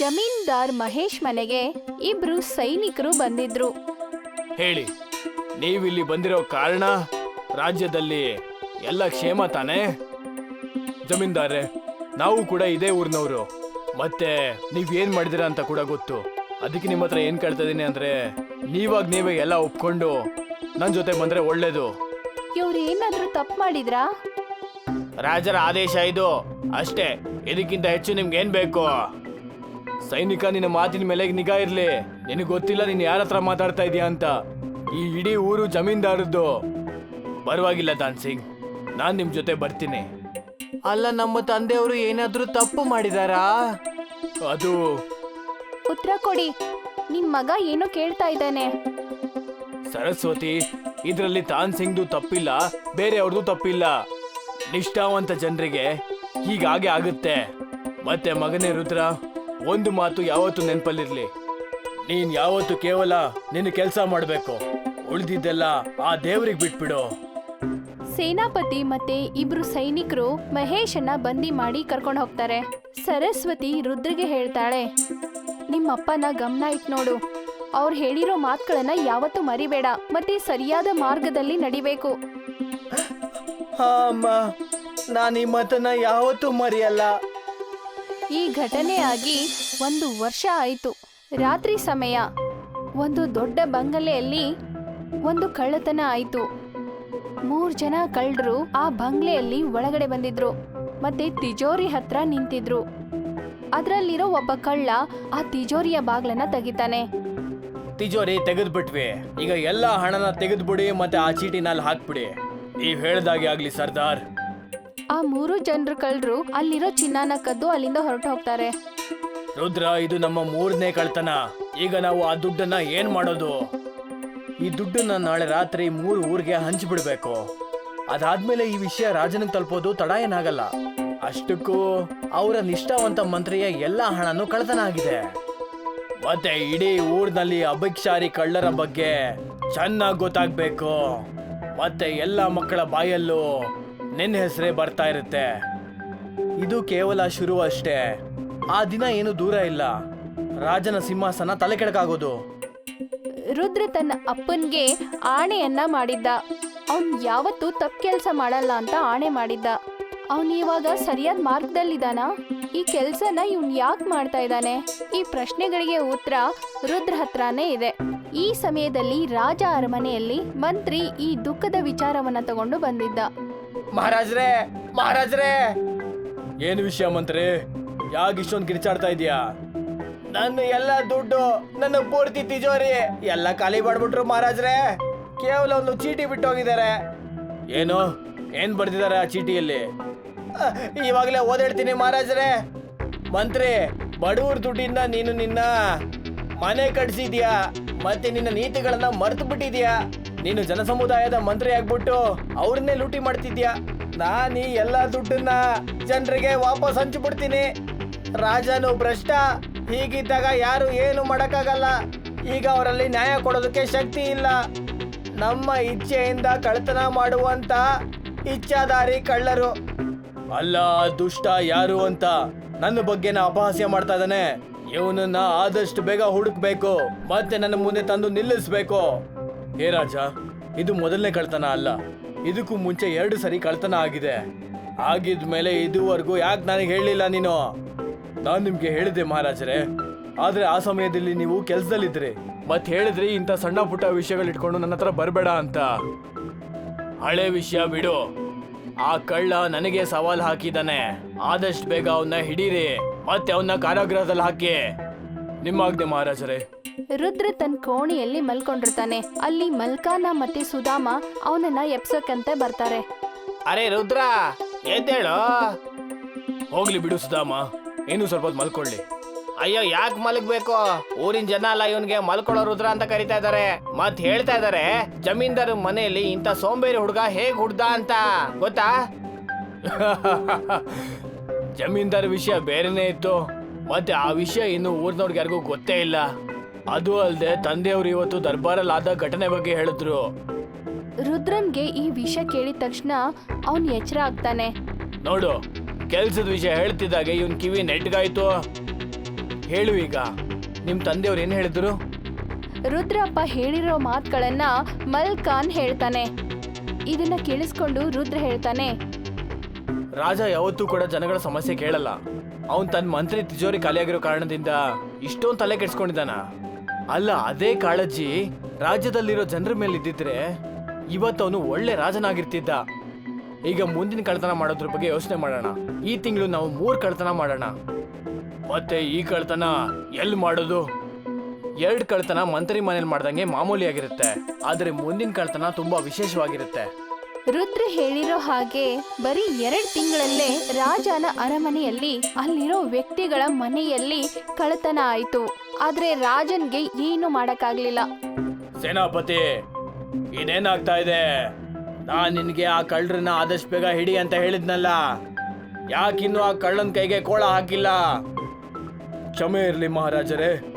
ಜಮೀನ್ದಾರ್ ಮಹೇಶ್ ಮನೆಗೆ ಇಬ್ರು ಸೈನಿಕರು ಬಂದಿದ್ರು. ಹೇಳಿ ನೀವಿಲ್ಲಿ ಬಂದಿರೋ ಕಾರಣ ರಾಜ್ಯದಲ್ಲಿ ಎಲ್ಲ ಕ್ಷೇಮ ತಾನೇ? ಜಮೀನ್ದಾರೆ ನಾವು ಕೂಡ ಇದೇ ಊರಿನವರು. ಮತ್ತೆ ನೀವ್ ಏನ್ ಮಾಡಿದಿರ ಅಂತ ಕೂಡ ಗೊತ್ತು. ಅದಕ್ಕೆ ನಿಮ್ಮ ಹತ್ರ ಏನ್ ಕೇಳ್ತಾ ಇದೀನಿ ಅಂದ್ರೆ ನೀವಾಗ ನೀವೇ ಎಲ್ಲ ಒಪ್ಕೊಂಡು ನನ್ನ ಜೊತೆ ಬಂದ್ರೆ ಒಳ್ಳೇದು. ಇವ್ರು ಏನಾದ್ರೂ ತಪ್ಪು ಮಾಡಿದ್ರಾ? ರಾಜರ ಆದೇಶ ಇದು. ಅಷ್ಟೇ ಇದಕ್ಕಿಂತ ಹೆಚ್ಚು ನಿಮ್ಗೆ ಏನ್ ಬೇಕು? ಸೈನಿಕ ನಿನ್ನ ಮಾತಿನ ಮೇಲೆ ನಿಗಾ ಇರ್ಲಿ. ನಿನಗೆ ಗೊತ್ತಿಲ್ಲ ನೀನು ಯಾರ ಹತ್ರ ಮಾತಾಡ್ತಾ ಇದೀಯ ಅಂತ. ಈ ಇಡೀ ಊರು ಜಮೀನ್ದಾರದ್ದು ಪರವಾಗಿಲ್ಲ ತಾನ್ ಸಿಂಗ್. ನಾನು ನಿಮ್ಮ ಜೊತೆ ಬರ್ತೀನಿ. ಅಲ್ಲ ನಮ್ಮ ತಂದೆಯವರು ಏನಾದರೂ ತಪ್ಪು ಮಾಡಿದಾರಾ? ಅದು ಉತ್ತರ ಕೊಡಿ. ನಿಮ್ ಮಗ ಏನೋ ಕೇಳ್ತಾ ಇದ್ದಾನೆ? ಸರಸ್ವತಿ ಇದರಲ್ಲಿ ತಾನ್ ಸಿಂಗ್ದು ತಪ್ಪಿಲ್ಲ ಬೇರೆಯವ್ರದ್ದು ತಪ್ಪಿಲ್ಲ. ನಿಷ್ಠಾವಂತ ಜನರಿಗೆ ಹೀಗಾಗೆ ಆಗುತ್ತೆ. ಮತ್ತೆ ಮಗನೇ ರುದ್ರ? ಒಂದು ಮಾತು ಯಾವತ್ತು ನೆನಪಲ್ಲಿರ್ಲಿ. ನೀನ್ ಯಾವತ್ತು ಕೇವಲ ನಿನ್ನ ಕೆಲಸ ಮಾಡಬೇಕು. ಉಳಿದಿದ್ದೆಲ್ಲ ಆ ದೇವ್ರಿಗೆ ಬಿಟ್ಬಿಡು. ಸೇನಾಪತಿ ಮತ್ತೆ ಇಬ್ರು ಸೈನಿಕರು ಮಹೇಶನ್ನ ಬಂದಿ ಮಾಡಿ ಕರ್ಕೊಂಡು ಹೋಗ್ತಾರೆ. ಸರಸ್ವತಿ ರುದ್ರಿಗೆ ಹೇಳ್ತಾಳೆ ನಿಮ್ಮಪ್ಪನ ಗಮನ ಇಟ್ ನೋಡು. ಅವ್ರು ಹೇಳಿರೋ ಮಾತುಗಳನ್ನ ಯಾವತ್ತೂ ಮರಿಬೇಡ. ಮತ್ತೆ ಸರಿಯಾದ ಮಾರ್ಗದಲ್ಲಿ ನಡಿಬೇಕು. ಅಮ್ಮ ನಾನು ಈ ಮತನ ಯಾವತ್ತೂ ಮರೆಯಲ್ಲ. ಈ ಘಟನೆ ಆಗಿ ಒಂದು ವರ್ಷ ಆಯಿತು. ರಾತ್ರಿ ಸಮಯ. ಒಂದು ದೊಡ್ಡ ಬಂಗಲೆಯಲ್ಲಿ ಒಂದು ಕಳ್ಳತನ ಆಯಿತು. ಮೂರು ಜನ ಕಳ್ಳರು ಆ ಬಂಗ್ಲೆಯಲ್ಲಿ ಒಳಗಡೆ ಬಂದಿದ್ರು. ಮತ್ತೆ ತಿಜೋರಿ ಹತ್ರ ನಿಂತಿದ್ರು. ಅದರಲ್ಲಿರೋ ಒಬ್ಬ ಕಳ್ಳ ಆ ತಿಜೋರಿಯ ಬಾಗ್ಲನ್ನ ತೆಗಿತಾನೆ. ತಿಜೋರಿ, ತೆಗೆದ್ಬಿಟ್ವಿ. ಈಗ ಎಲ್ಲ ಹಣನ ತೆಗೆದ್ಬಿಡಿ ಮತ್ತೆ ಆ ಚೀಟಿನಲ್ಲಿ ಹಾಕ್ಬಿಡಿ. ನೀವ್ ಹೇಳ್ದಾಗೆ ಆಗ್ಲಿ ಸರ್ದಾರ್. ಆ ಮೂರು ಜನರು ಕಳ್ಳರು ಅಲ್ಲಿರೋ ಚಿನ್ನನ ಕದ್ದು ಅಲ್ಲಿಂದ ಹೊರಟು ಹೋಗ್ತಾರೆ. ರುದ್ರ, ಇದು ನಮ್ಮ ಮೂರನೇ ಕಳ್ತನ ಈಗ ನಾವು ಆ ದುಡ್ಡನ್ನ ಏನ್ ಮಾಡೋದು? ಈ ದುಡ್ಡನ್ನ ನಾಳೆ ರಾತ್ರಿ ಮೂರು ಊರಿಗೆ ಹಂಚ್ಬಿಡ್ಬೇಕು. ಅದಾದ್ಮೇಲೆ ಈ ವಿಷಯ ರಾಜನಿಗೆ ತಲುಪೋದು ತಡ ಏನಾಗಲ್ಲ. ಅಷ್ಟಕ್ಕೂ ಅವರ ನಿಷ್ಠಾವಂತ ಮಂತ್ರಿಯ ಎಲ್ಲಾ ಹಣನು ಕಳ್ತನ ಆಗಿದೆ. ಮತ್ತೆ ಇಡೀ ಊರಿನಲ್ಲಿ ಅಭಿಕ್ಷಾರಿ ಕಳ್ಳರ ಬಗ್ಗೆ ಚೆನ್ನಾಗಿ ಗೊತ್ತಾಗ್ಬೇಕು. ಮತ್ತೆ ಎಲ್ಲ ಮಕ್ಕಳ ಬಾಯಲ್ಲೂ ನಿನ್ನ ಹೆಸರೇ ಬರ್ತಾ ಇರುತ್ತೆ. ಇದು ಕೇವಲ ಶುರು ಅಷ್ಟೇ. ಆ ದಿನ ಏನು ದೂರ ಇಲ್ಲ. ರಾಜನ ಸಿಂಹಾಸನ ತಲೆ ಕೆಡಕಾಗೋದು ರುದ್ರ ತನ್ನ ಅಪ್ಪನ್ಗೆ ಆಣೆಯನ್ನ ಮಾಡಿದ್ದ. ಅವನ್ ಯಾವತ್ತೂ ತಪ್ಪು ಕೆಲಸ ಮಾಡಲ್ಲ ಅಂತ ಆಣೆ ಮಾಡಿದ್ದ. ಅವನ್ ಇವಾಗ ಸರಿಯಾದ ಮಾರ್ಗದಲ್ಲಿದ್ದಾನ? ಈ ಕೆಲ್ಸನ ಇವನ್ ಯಾಕೆ ಮಾಡ್ತಾ ಇದ್ದಾನೆ? ಈ ಪ್ರಶ್ನೆಗಳಿಗೆ ಉತ್ತರ ರುದ್ರ ಹತ್ರನೇ ಇದೆ. ಈ ಸಮಯದಲ್ಲಿ ರಾಜ ಅರಮನೆಯಲ್ಲಿ ಮಂತ್ರಿ ಈ ದುಃಖದ ವಿಚಾರವನ್ನ ತಗೊಂಡು ಬಂದಿದ್ದ. ಮಹಾರಾಜ್ರೇ ಮಹಾರಾಜ್ರೇ. ಏನು ವಿಷಯ ಮಂತ್ರಿ? ಯಾಕೆ ಇಷ್ಟೊಂದು ಕಿರ್ಚಾಡ್ತಾ ಇದೀಯಾ ನನ್ನ ಎಲ್ಲ ದುಡ್ಡು ನನ್ನ ಪೂರ್ತಿ ತಿಜೋರಿ ಎಲ್ಲ ಖಾಲಿ ಮಾಡ್ಬಿಟ್ರು ಮಹಾರಾಜ್ರೆ. ಕೇವಲ ಒಂದು ಚೀಟಿ ಬಿಟ್ಟು ಹೋಗಿದ್ದಾರೆ ಏನು? ಏನ್ ಬರ್ದಿದ್ದಾರೆ ಆ ಚೀಟಿಯಲ್ಲಿ? ಅಹ್, ಇವಾಗಲೇ ಓದಾಡ್ತೀನಿ ಮಹಾರಾಜ್ರೆ. ಮಂತ್ರಿ ಬಡವ್ರ ದುಡ್ಡಿಂದ ನೀನು ನಿನ್ನ ಮನೆ ಕಟ್ಸಿದ್ಯಾ? ಮತ್ತೆ ನಿನ್ನ ನೀತಿಗಳನ್ನ ಮರ್ತು ಬಿಟ್ಟಿದ್ಯಾ ನೀನು ಜನಸಮುದಾಯದ ಮಂತ್ರಿ ಆಗ್ಬಿಟ್ಟು ಅವ್ರನ್ನೇ ಲೂಟಿ ಮಾಡ್ತಿದ್ಯಾ? ನಾನು ಈ ಎಲ್ಲಾ ದುಡ್ಡನ್ನ ಜನರಿಗೆ ವಾಪಸ್ ಹಂಚಿಬಿಡ್ತೀನಿ. ರಾಜನು ಭ್ರಷ್ಟ. ಹೀಗಿದ್ದಾಗ ಯಾರು ಏನು ಮಾಡೋಕ್ಕಾಗಲ್ಲ. ಈಗ ಅವರಲ್ಲಿ ನ್ಯಾಯ ಕೊಡೋದಕ್ಕೆ ಶಕ್ತಿ ಇಲ್ಲ. ನಮ್ಮ ಇಚ್ಛೆಯಿಂದ ಕಳ್ತನ ಮಾಡುವಂತ ಇಚ್ಛಾದಾರಿ ಕಳ್ಳರು. ಅಲ್ಲ, ದುಷ್ಟ ಯಾರು ಅಂತ ನನ್ನ ಬಗ್ಗೆ ನಾ ಅಪಹಾಸ್ಯ ಮಾಡ್ತಾ ಇದ್ದಾನೆ. ಇವನನ್ನ ಆದಷ್ಟು ಬೇಗ ಹುಡುಕ್ಬೇಕು. ಮತ್ತೆ ನನ್ನ ಮುಂದೆ ತಂದು ನಿಲ್ಲಿಸ್ಬೇಕು. ಹೇ ರಾಜ, ಇದು ಮೊದಲನೇ ಕಳ್ತನ ಅಲ್ಲ. ಇದಕ್ಕೂ ಮುಂಚೆ ಎರಡು ಸರಿ ಕಳ್ತನ ಆಗಿದೆ. ಆಗಿದ್ಮೇಲೆ ಇದುವರೆಗೂ ಯಾಕೆ ನನಗೆ ಹೇಳಲಿಲ್ಲ ನೀನು? ನಾನು ನಿಮ್ಗೆ ಹೇಳಿದೆ ಮಹಾರಾಜರೇ. ಆದರೆ ಆ ಸಮಯದಲ್ಲಿ ನೀವು ಕೆಲ್ಸದಲ್ಲಿದ್ರಿ. ಮತ್ತೆ ಹೇಳಿದ್ರಿ ಇಂಥ ಸಣ್ಣ ಪುಟ್ಟ ವಿಷಯಗಳಿಟ್ಕೊಂಡು ನನ್ನ ಹತ್ರ ಬರಬೇಡ ಅಂತ. ಹಳೆ ವಿಷಯ ಬಿಡು. ಆ ಕಳ್ಳ ನನಗೆ ಸವಾಲ್ ಹಾಕಿದಾನೆ. ಆದಷ್ಟು ಬೇಗ ಅವನ್ನ ಹಿಡೀರಿ. ಮತ್ತೆ ಅವನ್ನ ಕಾರಾಗೃಹದಲ್ಲಿ ಹಾಕಿ. ನಿಮ್ಮಾಗ್ದೆ ಮಹಾರಾಜರೇ. ರುದ್ರ ತನ್ನ ಕೋಣೆಯಲ್ಲಿ ಮಲ್ಕೊಂಡಿರ್ತಾನೆ. ಅಲ್ಲಿ ಮಲ್ಕಾನ ಮತ್ತೆ ಸುಧಾಮ ಅವನನ್ನ ಎಪ್ಸಕ್ಕಂತೆ ಬರ್ತಾರೆ. ಅರೆ ರುದ್ರ ಎದ್ದೇಳು. ಹೋಗ್ಲಿ ಬಿಡು ಸುಧಾಮ ಇನ್ನು ಸ್ವಲ್ಪ ಹೊತ್ತು ಮಲ್ಕೊಳ್ಳಿ. ಅಯ್ಯೋ ಯಾಕೆ ಮಲಗ್ಬೇಕು? ಊರಿನ ಜನ ಅಲ್ಲ ಇವನ್ಗೆ ಮಲ್ಕೊಳ್ಳೋ ರುದ್ರ ಅಂತ ಕರಿತಾ ಇದಾರೆ. ಮತ್ ಹೇಳ್ತಾ ಇದಾರೆ ಜಮೀನ್ದಾರ ಮನೆಯಲ್ಲಿ ಇಂತ ಸೋಂಬೇರಿ ಹುಡುಗ ಹೇಗ್ ಹುಡ್ದ ಅಂತ. ಗೊತ್ತಾ? ಜಮೀನ್ದಾರ ವಿಷಯ ಬೇರೆನೇ ಇತ್ತು. ಮತ್ತೆ ಆ ವಿಷಯ ಇನ್ನು ಊರ್ನವ್ರಿಗೆ ಯಾರಿಗೂ ಗೊತ್ತೇ ಇಲ್ಲ. ಅದು ಅಲ್ಲದೆ ತಂದೆಯವರು ಇವತ್ತು ದರ್ಬಾರಲ್ಲಿ ಆದ ಘಟನೆ ಬಗ್ಗೆ ಹೇಳಿದ್ರು. ರುದ್ರನ್ಗೆ ಈ ವಿಷಯ ಕೇಳಿದ ತಕ್ಷಣ ಅವನ್ ಎಚ್ಚರ ಆಗ್ತಾನೆ. ನೋಡು ಕೆಲ್ಸದ ವಿಷಯ ಹೇಳ್ತಿದ್ದಾಗೆ ಇವನ್ ಕಿವಿ ನೆಟ್ಗಾಯ್ತು. ಹೇಳು ಈಗ ನಿಮ್ ತಂದೆಯವ್ರು ಏನ್ ಹೇಳಿದ್ರು? ರುದ್ರಪ್ಪ ಹೇಳಿರೋ ಮಾತುಗಳನ್ನ ಮಲ್ಕಾನ್ ಹೇಳ್ತಾನೆ. ಇದನ್ನ ಕೇಳಿಸ್ಕೊಂಡು ರುದ್ರ ಹೇಳ್ತಾನೆ. ರಾಜ ಯಾವತ್ತೂ ಕೂಡ ಜನಗಳ ಸಮಸ್ಯೆ ಕೇಳಲ್ಲ. ಅವನ್ ತನ್ನ ಮಂತ್ರಿ ತಿಜೋರಿ ಖಾಲಿಯಾಗಿರೋ ಕಾರಣದಿಂದ ಇಷ್ಟೊಂದು ತಲೆ ಕೆಡ್ಸ್ಕೊಂಡಿದ್ದಾನ. ಅಲ್ಲ, ಅದೇ ಕಾಳಜಿ. ರಾಜ್ಯದಲ್ಲಿರೋ ಜನರ ಮೇಲೆ ಇದ್ದಿದ್ರೆ ಇವತ್ತು ಅವನು ಒಳ್ಳೆ ರಾಜನಾಗಿರ್ತಿದ್ದ. ಈಗ ಮುಂದಿನ ಕಳ್ತನ ಮಾಡೋದ್ರ ಬಗ್ಗೆ ಯೋಚನೆ ಮಾಡೋಣ. ಈ ತಿಂಗಳು ನಾವು ಮೂರು ಕಳ್ತನ ಮಾಡೋಣ. ಮತ್ತೆ ಈ ಕಳ್ತನ ಎಲ್ಲಿ ಮಾಡೋದು? ಎರಡು ಕಳ್ತನ ಮಂತ್ರಿ ಮನೇಲಿ ಮಾಡ್ದಂಗೆ ಮಾಮೂಲಿಯಾಗಿರುತ್ತೆ ಆದರೆ ಮುಂದಿನ ಕಳ್ತನ ತುಂಬಾ ವಿಶೇಷವಾಗಿರುತ್ತೆ. ರುದ್ರ ಹೇಳಿರೋ ಹಾಗೆ ಬರೀ ಎರಡ್ ತಿಂಗಳಲ್ಲೇ ರಾಜನ ಅರಮನೆಯಲ್ಲಿ ಅಲ್ಲಿರೋ ವ್ಯಕ್ತಿಗಳ ಮನೆಯಲ್ಲಿ ಕಳತನ ಆಯ್ತು. ಆದ್ರೆ ರಾಜನ್ಗೆ ಏನು ಮಾಡಕ್ಕಾಗ್ಲಿಲ್ಲ. ಸೇನಾಪತಿ ಇದೇನಾಗ್ತಾ ಇದೆ? ನಾನ್ ನಿನ್ಗೆ ಆ ಕಳ್ಳರನ್ನ ಆದಷ್ಟು ಬೇಗ ಹಿಡಿ ಅಂತ ಹೇಳಿದ್ನಲ್ಲ. ಯಾಕಿನ್ನು ಆ ಕಳ್ಳನ ಕೈಗೆ ಕೋಳ ಹಾಕಿಲ್ಲ? ಕ್ಷಮೆ ಇರ್ಲಿ ಮಹಾರಾಜರೇ.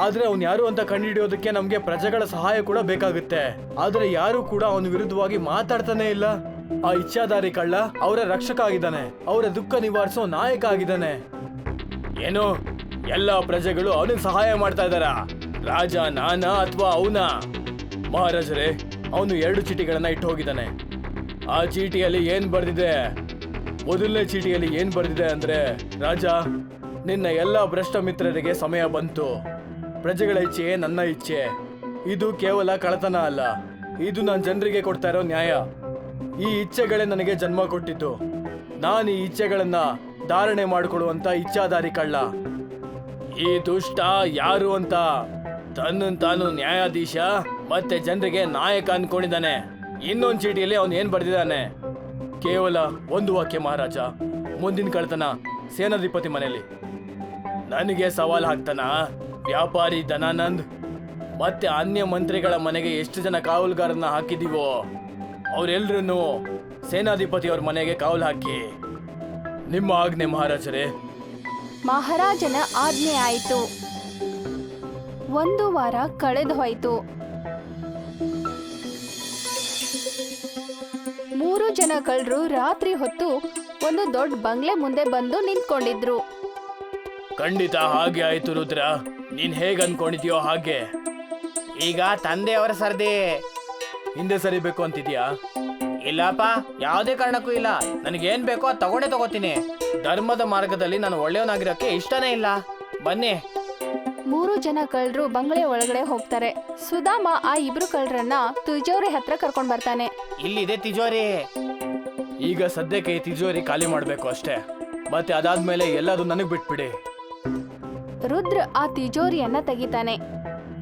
ಆದ್ರೆ ಅವ್ನು ಯಾರು ಅಂತ ಕಂಡುಹಿಡಿಯೋದಕ್ಕೆ ನಮ್ಗೆ ಪ್ರಜೆಗಳ ಸಹಾಯ ಕೂಡ ಬೇಕಾಗುತ್ತೆ. ಆದ್ರೆ ಯಾರು ಕೂಡ ಅವನ ವಿರುದ್ಧವಾಗಿ ಮಾತಾಡ್ತಾನೆ ಇಲ್ಲ. ಆ ಇಚ್ಛಾದಾರಿ ಕಳ್ಳ ಅವರ ರಕ್ಷಕ ಆಗಿದ್ದಾನೆ. ಅವರ ದುಃಖ ನಿವಾರಿಸೋ ನಾಯಕ ಆಗಿದ್ದಾನೆ. ಏನು? ಎಲ್ಲ ಪ್ರಜೆಗಳು ಅವನಿಗೆ ಸಹಾಯ ಮಾಡ್ತಾ ಇದ್ದಾರ. ರಾಜ ನಾನಾ ಅಥವಾ ಅವನ? ಮಹಾರಾಜರೇ, ಅವನು ಎರಡು ಚೀಟಿಗಳನ್ನ ಇಟ್ಟು ಹೋಗಿದ್ದಾನೆ. ಆ ಚೀಟಿಯಲ್ಲಿ ಏನ್ ಬರ್ದಿದೆ? ಮೊದಲನೇ ಚೀಟಿಯಲ್ಲಿ ಏನ್ ಬರ್ದಿದೆ ಅಂದ್ರೆ, ರಾಜ, ನಿನ್ನ ಎಲ್ಲ ಭ್ರಷ್ಟ ಮಿತ್ರರಿಗೆ ಸಮಯ ಬಂತು. ಪ್ರಜೆಗಳ ಇಚ್ಛೆಯೇ ನನ್ನ ಇಚ್ಛೆ. ಇದು ಕೇವಲ ಕಳತನ ಅಲ್ಲ. ಇದು ನಾನು ಜನರಿಗೆ ಕೊಡ್ತಾ ಇರೋ ನ್ಯಾಯ. ಈ ಇಚ್ಛೆಗಳೇ ನನಗೆ ಜನ್ಮ ಕೊಟ್ಟಿದ್ದು. ನಾನು ಈ ಇಚ್ಛೆಗಳನ್ನ ಧಾರಣೆ ಮಾಡಿಕೊಳ್ಳುವಂತ ಇಚ್ಛಾದಾರಿ ಕಳ್ಳ. ಈ ದುಷ್ಟ ಯಾರು ಅಂತ? ತನ್ನ ತಾನು ನ್ಯಾಯಾಧೀಶ, ಮತ್ತೆ ಜನರಿಗೆ ನಾಯಕ ಅನ್ಕೊಂಡಿದ್ದಾನೆ. ಇನ್ನೊಂದು ಚೀಟಿಯಲ್ಲಿ ಅವನು ಏನ್ ಬರ್ದಿದ್ದಾನೆ? ಕೇವಲ ಒಂದು ವಾಕ್ಯ ಮಹಾರಾಜ, ಮುಂದಿನ ಕಳ್ತನ ಸೇನಾಧಿಪತಿ ಮನೆಯಲ್ಲಿ. ನನಗೆ ಸವಾಲ್ ಹಾಕ್ತಾನ? ವ್ಯಾಪಾರಿ ಧನಾನಂದ್, ಮತ್ತೆ ಅನ್ಯ ಮಂತ್ರಿಗಳ ಮನೆಗೆ ಎಷ್ಟು ಜನ ಕಾವಲುಗಾರನ್ನ ಹಾಕಿದೀವೋ ಅವರೆಲ್ಲರನ್ನು ಸೇನಾಧಿಪತಿಯವ್ರ ಮನೆಗೆ ಕಾವಲು ಹಾಕಿ. ನಿಮ್ಮ ಆಜ್ಞೆ ಮಹಾರಾಜರೇ ಮಹಾರಾಜನ ಆಜ್ಞೆ ಆಯಿತು. ಒಂದು ವಾರ ಕಳೆದು ಹೋಯಿತು. ಮೂರು ಜನ ಕಳ್ಳರು ರಾತ್ರಿ ಹೊತ್ತು ಒಂದು ದೊಡ್ಡ ಬಂಗ್ಲೆ ಮುಂದೆ ಬಂದು ನಿಂತ್ಕೊಂಡಿದ್ರು. ಖಂಡಿತ ಹಾಗೆ ಆಯ್ತು ರುದ್ರ. ನೀನ್ ಹೇಗ್ ಅನ್ಕೊಂಡಿದ್ಯೋ ಹಾಗೆ. ಈಗ ತಂದೆಯವರ ಸರ್ದೆ. ಹಿಂದೆ ಸರಿಬೇಕು ಅಂತಿದ್ಯಾ? ಇಲ್ಲಪ್ಪ ಯಾವುದೇ ಕಾರಣಕ್ಕೂ ಇಲ್ಲ. ನನಗೇನ್ ಬೇಕೋ ಅದು ತಗೊಂಡೇ ತಗೋತೀನಿ. ಧರ್ಮದ ಮಾರ್ಗದಲ್ಲಿ ನಾನು ಒಳ್ಳೆಯವನಾಗಿರೋಕೆ ಇಷ್ಟನೇ ಇಲ್ಲ. ಬನ್ನಿ. ಮೂರು ಜನ ಕಳ್ಳರು ಬಂಗಲೆ ಒಳಗಡೆ ಹೋಗ್ತಾರೆ. ಸುಧಾಮ ಆ ಇಬ್ರು ಕಳ್ಳರನ್ನ ತುಜೋರಿ ಹತ್ರ ಕರ್ಕೊಂಡ್ ಬರ್ತಾನೆ. ಇಲ್ಲಿದೆ ತಿಜೋರಿ. ಈಗ ಸದ್ಯಕ್ಕೆ ಈ ತಿಜೋರಿ ಖಾಲಿ ಮಾಡಬೇಕು ಅಷ್ಟೇ. ಮತ್ತೆ ಅದಾದ್ಮೇಲೆ ಎಲ್ಲದು ನನಗೆ ಬಿಟ್ಬಿಡಿ. ರುದ್ರ ಆ ತಿಜೋರಿಯನ್ನ ತೆಗಿತಾನೆ.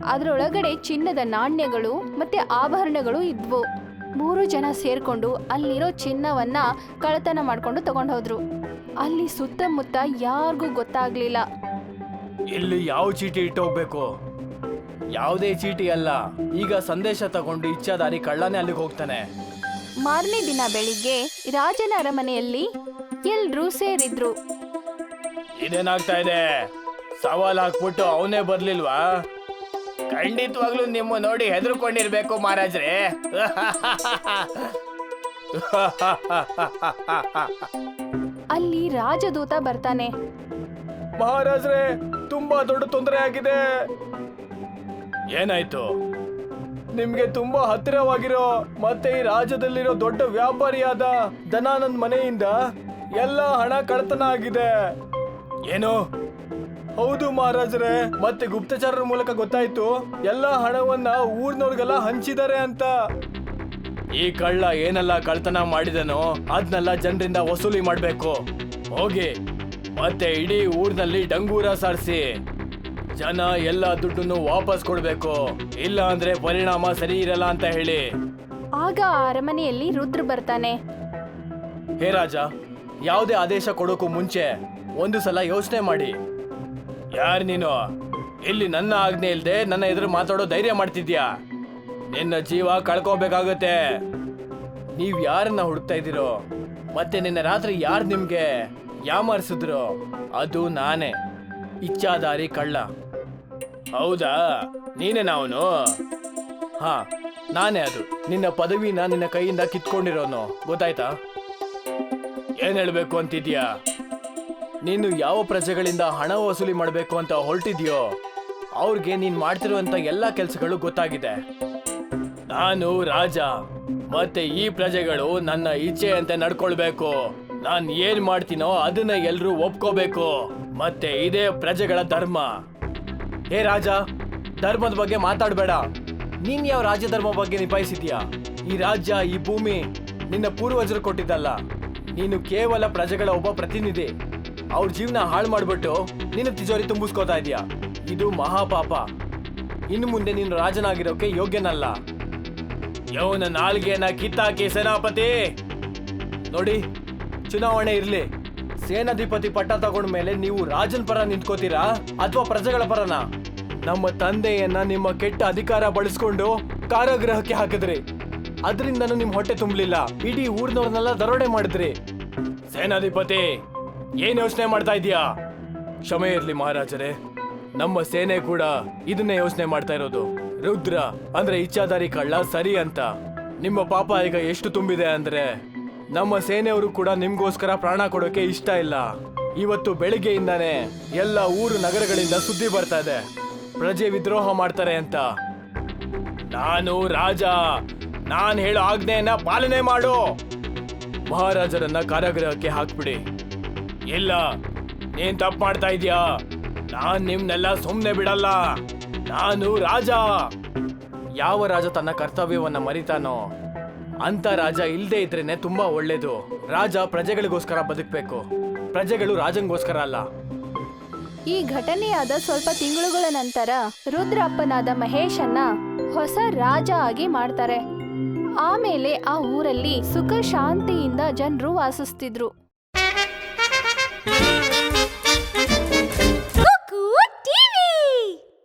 ಅದರೊಳಗಡೆ ಚಿನ್ನದ ನಾಣ್ಯಗಳು ಮತ್ತೆ ಆಭರಣಗಳು ಇದ್ವು. ಮೂರು ಜನ ಸೇರ್ಕೊಂಡು ಅಲ್ಲಿರೋ ಚಿನ್ನವನ್ನ ಕಳ್ಳತನ ಮಾಡ್ಕೊಂಡು ತಗೊಂಡ್ ಹೋದ್ರು ಅಲ್ಲಿ ಸುತ್ತಮುತ್ತ ಯಾರಿಗೂ ಗೊತ್ತಾಗ್ಲಿಲ್ಲ. ಇಲ್ಲಿ ಯಾವ ಚೀಟಿ ಇಟ್ಟು ಹೋಗ್ಬೇಕು ಯಾವುದೇ ಚೀಟಿ ಅಲ್ಲ. ಈಗ ಸಂದೇಶ ತಗೊಂಡು ಇಚ್ಛಾದಾರಿ ಕಳ್ಳನೇ ಅಲ್ಲಿಗೆ ಹೋಗ್ತಾನೆ. ಮಾರನೇ ದಿನ ಬೆಳಿಗ್ಗೆ ರಾಜನ ಅರಮನೆಯಲ್ಲಿ ಎಲ್ರೂ ಸೇರಿದ್ರು. ಇದೇನಾಗ್ತಾ ಇದೆ? ಸವಾಲ್ ಹಾಕ್ಬಿಟ್ಟು ಅವನೇ ಬರ್ಲಿಲ್ವಾ? ಖಂಡಿತವಾಗ್ಲೂ ನಿಮ್ಮ ನೋಡಿ ಹೆದರ್ಕೊಂಡಿರ್ಬೇಕು ಮಹಾರಾಜ್ರೆ. ಅಲ್ಲಿ ರಾಜದೂತ ಬರ್ತಾನೆ. ಮಹಾರಾಜ್ರೆ ತುಂಬಾ ದೊಡ್ಡ ತೊಂದರೆ ಆಗಿದೆ. ಏನಾಯ್ತು? ನಿಮ್ಗೆ ತುಂಬಾ ಹತ್ತಿರವಾಗಿರೋ ಮತ್ತೆ ಈ ರಾಜ್ಯದಲ್ಲಿರೋ ದೊಡ್ಡ ವ್ಯಾಪಾರಿಯಾದ ಧನಾನಂದ್ ಮನೆಯಿಂದ ಎಲ್ಲ ಹಣ ಕಳ್ತನ ಆಗಿದೆ. ಏನು? ಹೌದು ಮಹಾರಾಜರೇ ಮತ್ತೆ ಗುಪ್ತಚರರ ಮೂಲಕ ಗೊತ್ತಾಯ್ತು ಎಲ್ಲ ಹಣವನ್ನ ಊರ್ನವ್ರಿಗೆಲ್ಲ ಹಂಚಿದ್ದಾರೆ ಅಂತ. ಈ ಕಳ್ಳ ಏನೆಲ್ಲ ಕಳ್ತನ ಮಾಡಿದನೋ ಅದನ್ನೆಲ್ಲ ಜನರಿಂದ ವಸೂಲಿ ಮಾಡ್ಬೇಕು. ಹೋಗಿ ಮತ್ತೆ ಇಡೀ ಊರಿನಲ್ಲಿ ಡಂಗೂರ ಸಾರಿಸಿ. ಜನ ಎಲ್ಲ ದುಡ್ಡನ್ನು ವಾಪಸ್ ಕೊಡ್ಬೇಕು. ಇಲ್ಲ ಅಂದ್ರೆ ಪರಿಣಾಮ ಸರಿ ಇರಲ್ಲ ಅಂತ ಹೇಳಿ. ಆಗ ಆ ಅರಮನೆಯಲ್ಲಿ ರುದ್ರ ಬರ್ತಾನೆ. ಹೇ ರಾಜ ಯಾವುದೇ ಆದೇಶ ಕೊಡೋಕು ಮುಂಚೆ ಒಂದು ಸಲ ಯೋಚನೆ ಮಾಡಿ. ಯಾರು ನೀನು? ಇಲ್ಲಿ ನನ್ನ ಆಜ್ಞೆ ಇಲ್ಲದೆ ನನ್ನ ಎದುರು ಮಾತಾಡೋ ಧೈರ್ಯ ಮಾಡ್ತಿದ್ಯಾ? ನಿನ್ನ ಜೀವ ಕಳ್ಕೋಬೇಕಾಗುತ್ತೆ. ನೀವು ಯಾರನ್ನ ಹುಡುಕ್ತಾ ಇದ್ದೀರೋ? ಮತ್ತೆ ನಿನ್ನೆ ರಾತ್ರಿ ಯಾರು ನಿಮ್ಗೆ ಯಾಮಾರಿಸಿದ್ರು? ಅದು ನಾನೇ. ಇಚ್ಛಾದಾರಿ ಕಳ್ಳ. ಹೌದಾ? ನೀನೇ ನಾವನು ಹಾ, ನಾನೇ ಅದು. ನಿನ್ನ ಪದವಿನ ನಿನ್ನ ಕೈಯಿಂದ ಕಿತ್ಕೊಂಡಿರೋನು. ಗೊತ್ತಾಯ್ತಾ? ಏನ್ ಹೇಳ್ಬೇಕು ಅಂತಿದ್ಯಾ? ನೀನು ಯಾವ ಪ್ರಜೆಗಳಿಂದ ಹಣ ವಸೂಲಿ ಮಾಡಬೇಕು ಅಂತ ಹೊರಟಿದ್ಯೋ, ಅವ್ರಿಗೆ ನೀನ್ ಮಾಡ್ತಿರುವಂತ ಎಲ್ಲಾ ಕೆಲಸಗಳು ಗೊತ್ತಾಗಿದೆ. ನಾನು ರಾಜ, ಮತ್ತೆ ಈ ಪ್ರಜೆಗಳು ನನ್ನ ಇಚ್ಛೆಯಂತೆ ನಡ್ಕೊಳ್ಬೇಕು. ನಾನು ಏನ್ ಮಾಡ್ತೀನೋ ಅದನ್ನ ಎಲ್ಲರೂ ಒಪ್ಕೋಬೇಕು. ಮತ್ತೆ ಇದೇ ಪ್ರಜೆಗಳ ಧರ್ಮ. ಹೇ ರಾಜ, ಧರ್ಮದ ಬಗ್ಗೆ ಮಾತಾಡಬೇಡ. ನೀನ್ ಯಾವ ರಾಜ್ಯ ಧರ್ಮ ಬಗ್ಗೆ ನಿಭಾಯಿಸಿದ್ಯಾ? ಈ ರಾಜ್ಯ, ಈ ಭೂಮಿ ನಿನ್ನ ಪೂರ್ವಜರು ಕೊಟ್ಟಿದ್ದಲ್ಲ. ನೀನು ಕೇವಲ ಪ್ರಜೆಗಳ ಒಬ್ಬ ಪ್ರತಿನಿಧಿ ಅವ್ರ ಜೀವನ ಹಾಳು ಮಾಡ್ಬಿಟ್ಟು ನಿನ್ನ ತಿಜೋರಿ ತುಂಬಿಸ್ಕೋತಾ ಇದೀಯ? ಇದು ಮಹಾಪಾಪ. ಇನ್ನು ಮುಂದೆ ನೀನು ರಾಜನಾಗಿರೋಕೆ ಯೋಗ್ಯನಲ್ಲ. ಯವನ ನಾಲ್ಗೆಯನ್ನ ಕಿತ್ತಾಕಿ ಸೇನಾಪತಿ! ನೋಡಿ, ಚುನಾವಣೆ ಇರ್ಲಿ. ಸೇನಾಧಿಪತಿ ಪಟ್ಟ ತಗೊಂಡ ಮೇಲೆ ನೀವು ರಾಜನ್ ಪರ ನಿಂತ್ಕೋತೀರಾ ಅಥವಾ ಪ್ರಜೆಗಳ ಪರನ? ನಮ್ಮ ತಂದೆಯನ್ನ ನಿಮ್ಮ ಕೆಟ್ಟ ಅಧಿಕಾರ ಬಳಸ್ಕೊಂಡು ಕಾರಾಗೃಹಕ್ಕೆ ಹಾಕಿದ್ರಿ. ಅದರಿಂದನೂ ನಿಮ್ ಹೊಟ್ಟೆ ತುಂಬಲಿಲ್ಲ. ಇಡೀ ಊರ್ನವ್ರನ್ನೆಲ್ಲ ದರೋಡೆ ಮಾಡಿದ್ರಿ. ಸೇನಾಧಿಪತಿ! ಏನ್ ಯೋಚನೆ ಮಾಡ್ತಾ ಇದೀಯಾ ಕ್ಷಮೆ ಇರ್ಲಿ ಮಹಾರಾಜರೇ. ನಮ್ಮ ಸೇನೆ ಕೂಡ ಇದನ್ನೇ ಯೋಚನೆ ಮಾಡ್ತಾ ಇರೋದು. ರುದ್ರ ಅಂದ್ರೆ ಇಚ್ಛಾಧಾರಿ ಕಳ್ಳ ಸರಿ ಅಂತ. ನಿಮ್ಮ ಪಾಪ ಈಗ ಎಷ್ಟು ತುಂಬಿದೆ ಅಂದ್ರೆ? ನಮ್ಮ ಸೇನೆಯವರು ಕೂಡ ನಿಮ್ಗೋಸ್ಕರ ಪ್ರಾಣ ಕೊಡೋಕೆ ಇಷ್ಟ ಇಲ್ಲ. ಇವತ್ತು ಬೆಳಿಗ್ಗೆಯಿಂದಾನೇ ಎಲ್ಲ ಊರು ನಗರಗಳಿಂದ ಸುದ್ದಿ ಬರ್ತಾ ಇದೆ. ಪ್ರಜೆ ವಿದ್ರೋಹ ಮಾಡ್ತಾರೆ ಅಂತ. ನಾನು ರಾಜ. ನಾನು ಹೇಳೋ ಆಜ್ಞೆಯನ್ನ ಪಾಲನೆ ಮಾಡು. ಮಹಾರಾಜರನ್ನ ಕಾರಾಗೃಹಕ್ಕೆ ಹಾಕ್ಬಿಡಿ. ಇಲ್ಲ, ನೀನ್ ತಪ್ಪು ಮಾಡ್ತಾ ಇದೀಯಾ ನಾನ್ ನಿಮ್ನೆಲ್ಲ ಸುಮ್ನೆ ಬಿಡಲ್ಲ. ನಾನು ರಾಜ. ಯಾವ ರಾಜ ತನ್ನ ಕರ್ತವ್ಯವನ್ನ ಮರಿತಾನೋ, ಅಂತ ರಾಜ ಇಲ್ದೇ ಇದ್ರೇನೆ ತುಂಬಾ ಒಳ್ಳೇದು. ರಾಜ ಪ್ರಜೆಗಳಿಗೋಸ್ಕರ ಬದುಕಬೇಕು. ಪ್ರಜೆಗಳು ರಾಜಂಗೋಸ್ಕರ ಅಲ್ಲ. ಈ ಘಟನೆಯಾದ ಸ್ವಲ್ಪ ತಿಂಗಳುಗಳ ನಂತರ ರುದ್ರಪ್ಪನಾದ ಮಹೇಶನ್ನ ಹೊಸ ರಾಜ ಆಗಿ ಮಾಡ್ತಾರೆ. ಆಮೇಲೆ ಆ ಊರಲ್ಲಿ ಸುಖ ಶಾಂತಿಯಿಂದ ಜನರು ವಾಸಿಸ್ತಿದ್ರು. Thank you.